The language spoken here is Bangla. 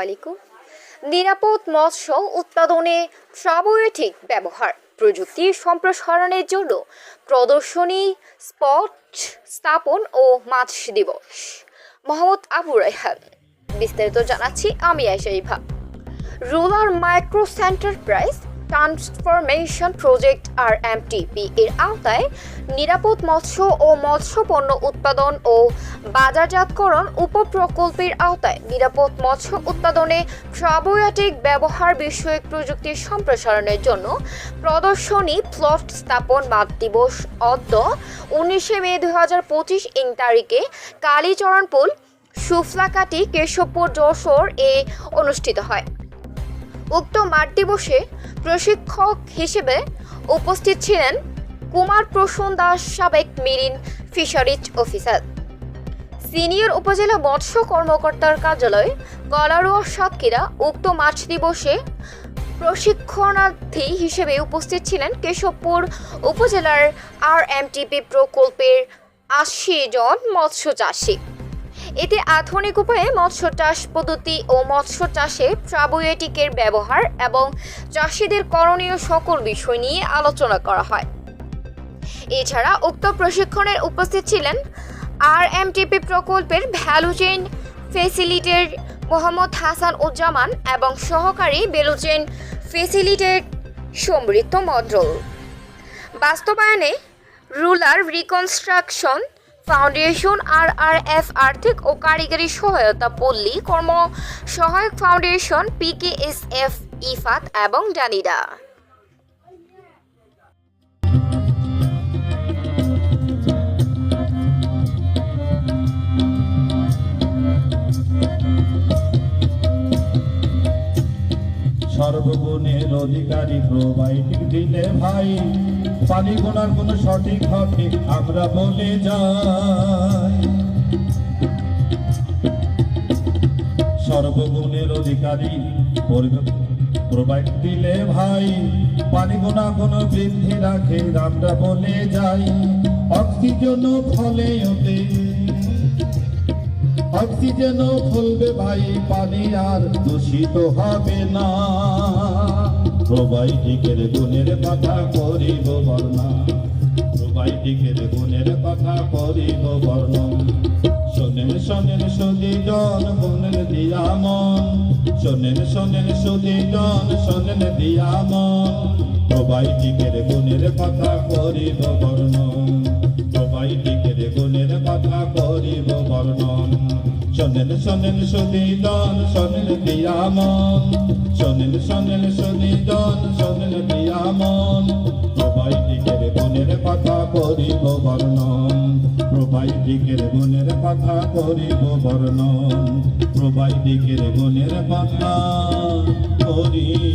আলাইকুম। নিরাপদ মৎস্য উৎপাদনে ট্রাবোয়েটিক ব্যবহার, প্রযুক্তি সম্প্রসারণের জন্য প্রদর্শনী, স্পট স্থাপন ও মাছ দিবস। মোহাম্মদ আবু রায়হান। বিস্তারিত জানাচ্ছি আমি Aysha Eva rural micro enterprise transformation project R MTP এর আওতায় নিরাপদ মৎস্য ও মৎস্য পণ্য উৎপাদন ও বাজারজাতকরণ উপপ্রকল্পের আওতায় নিরাপদ মৎস্য উৎপাদনে প্রাবয়াটিক ব্যবহার বিষয়ক প্রযুক্তির সম্প্রসারণের জন্য প্রদর্শনী প্লট স্থাপন মাত দিবস অদ্য উনিশে মে দু হাজার পঁচিশ ইং তারিখে কালীচরণপুল সুফলাকাটি কেশবপুর, যশোর এ অনুষ্ঠিত হয়। উক্ত মাঠ দিবসে প্রশিক্ষক হিসেবে উপস্থিত ছিলেন কুমার প্রসূন দাস সাবেক মেরিন ফিশারিজ অফিসার। সিনিয়র উপজেলা মৎস্য কর্মকর্তার কার্যালয় গলারোয়া সাতক্ষীরা উক্ত মাছ দিবসে প্রশিক্ষণার্থী হিসেবে উপস্থিত ছিলেন কেশবপুর উপজেলার আর এমটিপি প্রকল্পের আশি জন মৎস্য চাষী। এতে আধুনিক উপায়ে মৎস্য চাষ পদ্ধতি ও মৎস্য চাষে প্রাবোয়েটিকের ব্যবহার এবং চাষিদের করণীয় সকল বিষয় নিয়ে আলোচনা করা হয়। এছাড়া উক্ত প্রশিক্ষণের উপস্থিত ছিলেন আর এমটিপি প্রকল্পের value chain facilitator Mohammad Hasan Uzzaman এবং সহকারী value chain facilitator Samriddha Mondal. বাস্তবায়নে rural reconstruction foundation R R F আর্থিক ও কারিগরি সহায়তা পল্লী কর্ম সহায়ক ফাউন্ডেশন, পিকেএসএফ, ইফাত এবং ডানিডা সর্বগুণের অধিকারী প্রোবাইটিক দিলে ভাই পানি গোনার কোন সঠিক হবে আমরা বলে যাই। সর্বগুণের অধিকারী প্রোভাইড দিলে ভাই পানি গোনা কোন বৃদ্ধি রাখে, আমরা বলে যাই। অক্সিজেন ফলে ওতে অক্সিজেন ফলবে ভাই পানি আর দূষিত হবে না। প্রোবাইটিকের গুণের কথা করিব বর্ণা। প্রোবাইটিকের গুণের কথা করিব বর্ণন শোনেন শোনেন সুদি জন, গুণের দিয়া মন। শোনেন শোনেন সুদি জন, শোনেন দিয়া মন। প্রোবাইটিকের গুণের কথা করিব গুণের কথা করিব বর্ণন। শোনেন শোনেন সুদিদন শোনেন দিয়ামন শোনেন শোনেন সুদিদন শোনেন দিয়ামন প্রোবাইটিকের গুণের কথা করিব বর্ণন। প্রোবাইটিকের গুণের কথা করিব বর্ণন। প্রোবাইটিকের গুণের কথা করিব